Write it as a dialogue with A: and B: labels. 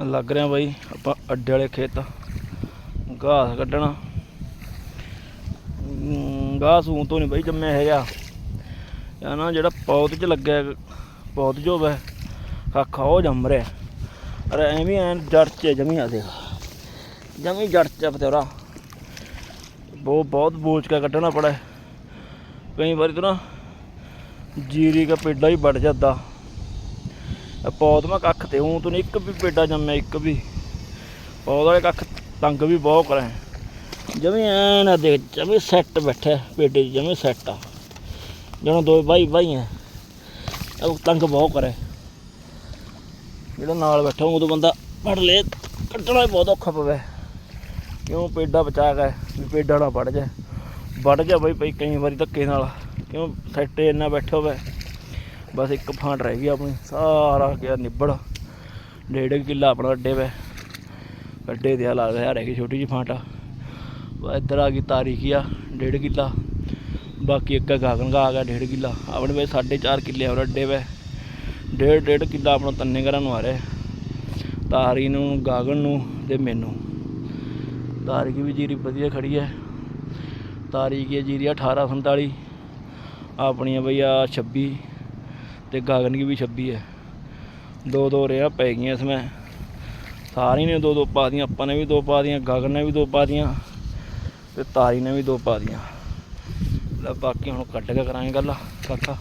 A: ਲੱਗ ਰਿਹਾ ਬਾਈ ਆਪਾਂ ਅੱਡੇ ਵਾਲੇ ਖੇਤ ਘਾਸ ਕੱਢਣਾ। ਅਮ, ਘਾਸ ਹੂੰ ਤੋਂ ਨਹੀਂ ਬਾਈ ਜੰਮਿਆ ਹੈਗਾ। ਇਹ ਨਾ ਜਿਹੜਾ ਪੌਦ 'ਚ ਲੱਗਿਆ ਹੈ, ਪੌਦ ਜੋ ਵੈ ਕੱਖਾ ਉਹ ਜੰਮ ਰਿਹਾ। ਅਰੇ ਐਵੇਂ ਐਂ ਜੜ 'ਚ ਜਮੀ ਆ ਦੇਖ ਜਮੀ ਜੜ 'ਚ ਹੈ ਬਹੁਤ ਬਹੁਤ ਬੋਝ ਕੇ ਕੱਢਣਾ ਪੜਾ ਕਈ ਵਾਰੀ ਤਾਂ ਨਾ ਜੀਰੀ ਦਾ ਪੇਡਾ ਹੀ ਵੱਢ ਜਾਂਦਾ। ਇਹ ਕੱਖ ਤੇ, ਹੂੰ ਤੋਂ ਇੱਕ ਵੀ ਪੇਡਾ ਜੰਮਿਆ, ਇੱਕ ਵੀ। ਪੌਦ ਵਾਲੇ ਕੱਖ ਤੰਗ ਵੀ ਬਹੁਤ ਕਰੇ। ਜਮੇ ਐਨ ਆ ਦੇਖ, ਜਮੇ ਸੈੱਟ ਬੈਠਾ ਪੇਡੇ 'ਚ ਜਮੀ ਸੈੱਟ ਆ। ਜਦੋਂ ਦੋ ਬਾਈ ਬਾਈ ਆ ਉਹ ਤੰਗ ਬਹੁਤ ਕਰੇ। ਜਿਹੜਾ ਨਾਲ ਬੈਠਾ ਉਦੋਂ ਬੰਦਾ ਫੜ ਲੇ ਕੱਟਣਾ ਹੀ ਬਹੁਤ ਔਖਾ ਪਵੇ। ਕਿਉਂ ਪੇਡਾ ਬਚਾ ਕੇ ਵੀ ਪੇਡਾ ਨਾ ਵੜ ਜਾ ਵੜ ਜਾ ਬਾਈ ਪਈ ਕਈ ਵਾਰੀ ਧੱਕੇ ਨਾਲ। ਕਿਉਂ ਸੈੱਟ ਇੰਨਾ ਬੈਠਾ ਹੋਵੇ। ਬਸ ਇੱਕ ਫਾਂਟ ਰਹਿ ਗਈ ਆਪਣੀ, ਸਾਰਾ ਗਿਆ ਨਿਬੜ। ਡੇਢ ਕਿੱਲਾ ਆਪਣਾ ਅੱਡੇ ਪੈ। ਅੱਡੇ ਦੇ ਹਾਲ ਰਿਹਾ ਰਹਿ ਗਈ ਛੋਟੀ ਜਿਹੀ ਫਾਂਟ ਬਸ ਇੱਧਰ ਆ ਗਈ ਤਾਰੀਖੀ ਆ, ਡੇਢ ਕਿੱਲਾ। ਬਾਕੀ ਇੱਕ ਗਾਗਨ ਗਾ ਆ ਗਿਆ ਡੇਢ ਕਿੱਲਾ। ਆਪਣੇ ਵੇ 4.5 ਕਿੱਲੇ ਹੋਰ ਅੱਡੇ ਵੇ ਡੇਢ ਡੇਢ ਕਿੱਲਾ ਆਪਣਾ ਤੰਨੇ ਘਰਾਂ ਨੂੰ ਆ ਰਿਹਾ। ਤਾਰੀ ਨੂੰ, ਗਾਗਨ ਨੂੰ ਤੇ ਮੈਨੂੰ। ਤਾਰੀ ਕੀ ਵੀ ਜੀਰੀ ਵਧੀਆ ਖੜੀ ਹੈ ਤਾਰੀ ਕੀ ਹੈ ਜੀਰੀ 1847 ਆਪਣੀ ਆ ਬਈ ਆ 26 ਤੇ ਗਾਗਨ ਕੀ ਵੀ 26 ਹੈ ਦੋ ਦੋ ਰੇਹਾਂ ਪੈ ਗਈਆਂ ਇਸ ਮੈਂ। ਸਾਰੀ ਨੇ ਦੋ ਦੋ ਪਾ ਦੀਆਂ ਆਪਾਂ ਨੇ ਵੀ ਦੋ ਪਾ ਦੀਆਂ ਗਗਨ ਨੇ ਵੀ ਦੋ ਪਾ ਦੀਆਂ ਤੇ ਤਾਰੀ ਨੇ ਵੀ ਦੋ ਪਾ ਦੀਆਂ ਲੈ ਬਾਕੀ ਹੁਣ ਕੱਢ ਕੇ ਕਰਾਂਗੇ ਗੱਲ ਕਾਕਾ